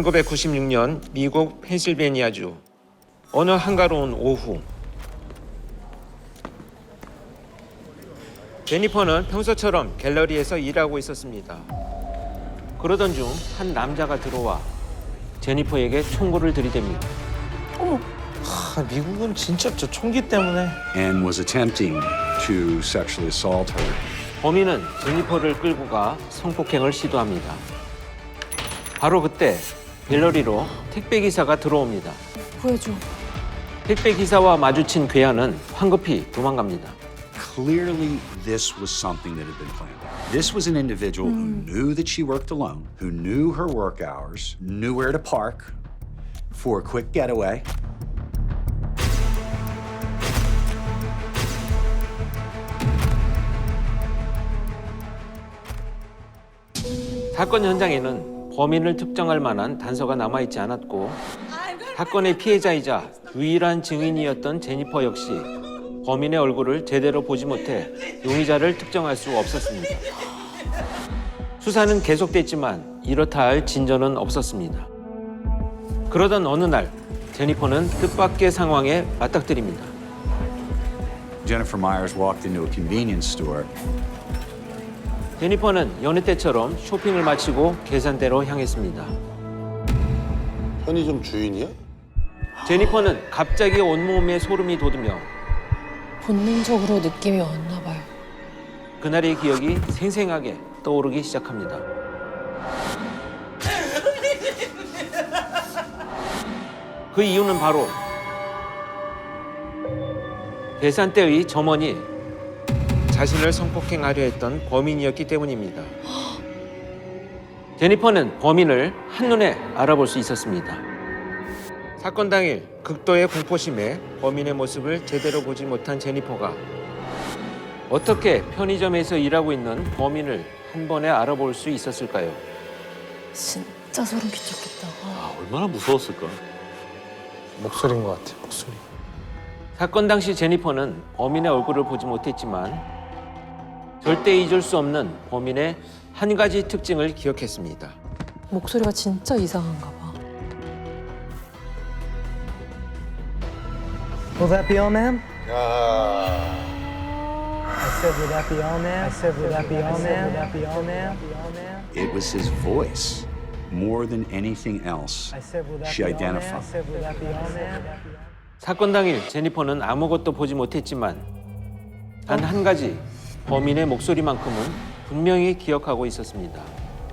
1996년 미국 펜실베니아주 어느 한가로운 오후 제니퍼는 평소처럼 갤러리에서 일하고 있었습니다. 그러던 중 한 남자가 들어와 제니퍼에게 총구를 들이댑니다. 아, 미국은 진짜 저 총기 때문에 and was attempting to sexually assault her. 범인은 제니퍼를 끌고 가 성폭행을 시도합니다. 바로 그때 갤러리로 택배 기사가 들어옵니다. 구해줘. 택배 기사와 마주친 괴한은 황급히 도망갑니다. Clearly, this was something that had been planned. This was an individual who knew that she worked alone, who knew her work hours, knew where to park for a quick getaway. 사건 현장에는 범인을 특정할 만한 단서가 남아있지 않았고 사건의 피해자이자 유일한 증인이었던 제니퍼 역시 범인의 얼굴을 제대로 보지 못해 용의자를 특정할 수 없었습니다. 수사는 계속됐지만 이렇다 할 진전은 없었습니다. 그러던 어느 날 제니퍼는 뜻밖의 상황에 맞닥뜨립니다. Jennifer Myers walked into a convenience store 제니퍼는 여느 때처럼 쇼핑을 마치고 계산대로 향했습니다. 편의점 주인이야? 제니퍼는 갑자기 온몸에 소름이 돋으며 본능적으로 느낌이 왔나 봐요. 그날의 기억이 생생하게 떠오르기 시작합니다. 그 이유는 바로 계산대의 점원이 자신을 성폭행하려 했던 범인이었기 때문입니다. 제니퍼는 범인을 한눈에 알아볼 수 있었습니다. 사건 당일 극도의 공포심에 범인의 모습을 제대로 보지 못한 제니퍼가 어떻게 편의점에서 일하고 있는 범인을 한 번에 알아볼 수 있었을까요? 진짜 소름 끼쳤겠다. 아, 얼마나 무서웠을까? 목소리인 것 같아 목소리 사건 당시 제니퍼는 범인의 얼굴을 보지 못했지만 절대 잊을 수 없는 범인의 한 가지 특징을 기억했습니다. 목소리가 진짜 이상한가 봐. Will that be all, ma'am? 야. I said, will that be all, ma'am? I said, will that be all, ma'am? Will that be all, ma'am? It was his voice. More than anything else, I said, will that she be all, ma'am? I identified. said, will that be all, ma'am? 사건 당일 제니퍼는 아무것도 보지 못했지만 단 한 가지 범인의 목소리만큼은 분명히 기억하고 있었습니다.